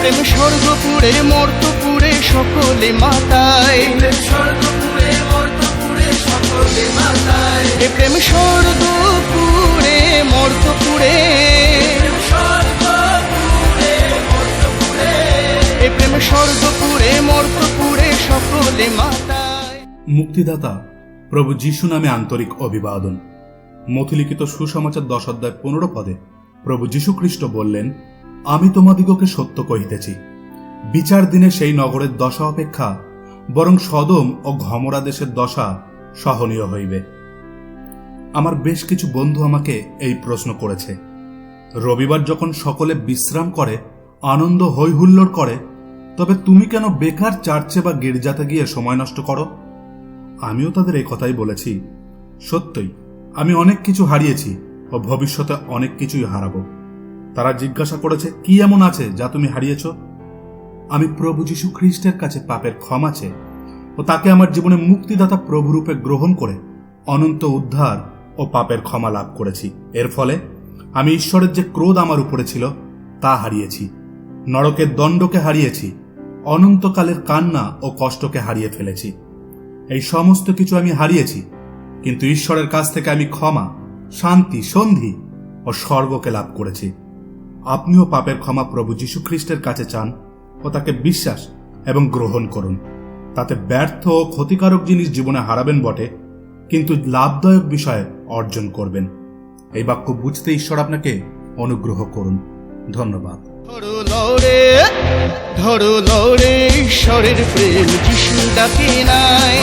প্রেম স্বর্গপুরে মর্তপুরে সকলে মাতায়। স্বর্গপুরে মর্তপুরে সকলে মাতায়। প্রেম স্বর্গপুরে মর্তপুরে। প্রেম স্বর্গপুরে মর্তপুরে। সকলে মাতায়। মুক্তিদাতা প্রভু যিশু নামে আন্তরিক অভিবাদন। মথিলিখিত সুসমাচার দশ অধ্যায় পনেরো পদে প্রভু যীশু খ্রিস্ট বললেন আমি তোমাদিগকে সত্য কহিতেছি। বিচার দিনে সেই নগরের দশা অপেক্ষা, বরং সদম ও ঘমরা দেশের দশা সহনীয় হইবে। আমার বেশ কিছু বন্ধু আমাকে এই প্রশ্ন করেছে। রবিবার যখন সকলে বিশ্রাম করে, আনন্দ হৈহুল্লোড় করে, তবে তুমি কেন বেকার চার্চে বা গির্জাতে গিয়ে সময় নষ্ট করো? আমিও তাদের এই কথাই বলেছি। সত্যই, আমি অনেক কিছু হারিয়েছি ও ভবিষ্যতে অনেক কিছুই হারাবো। তারা জিজ্ঞাসা করেছে, কি এমন আছে যা তুমি হারিয়েছ? আমি প্রভু যীশু খ্রিস্টের কাছে পাপের ক্ষমা চেয়ে ও তাকে আমার জীবনে মুক্তিদাতা প্রভুরূপে গ্রহণ করে অনন্ত উদ্ধার ও পাপের ক্ষমা লাভ করেছি। এর ফলে আমি ঈশ্বরের যে ক্রোধ আমার উপরে ছিল, তা হারিয়েছি। নরকের দণ্ডকে হারিয়েছি, অনন্তকালের কান্না ও কষ্টকে হারিয়ে ফেলেছি। এই সমস্ত কিছু আমি হারিয়েছি, কিন্তু ঈশ্বরের কাছ থেকে আমি ক্ষমা, শান্তি, সন্ধি ও স্বর্গকে লাভ করেছি। আপনিও পাপের ক্ষমা প্রভু যীশু খ্রিস্টের কাছে চান ও তাকে বিশ্বাস এবং গ্রহণ করুন। তাতে ব্যর্থ ও ক্ষতিকারক জিনিস জীবনে হারাবেন বটে কিন্তু লাভদায়ক বিষয়ে অর্জন করবেন। এই বাক্য বুঝতে ঈশ্বর আপনাকে অনুগ্রহ করুন। ধন্যবাদ। ধরো লড়ে ধরো লড়ে ঈশ্বরের প্রেম যিশু ডাকে নাই।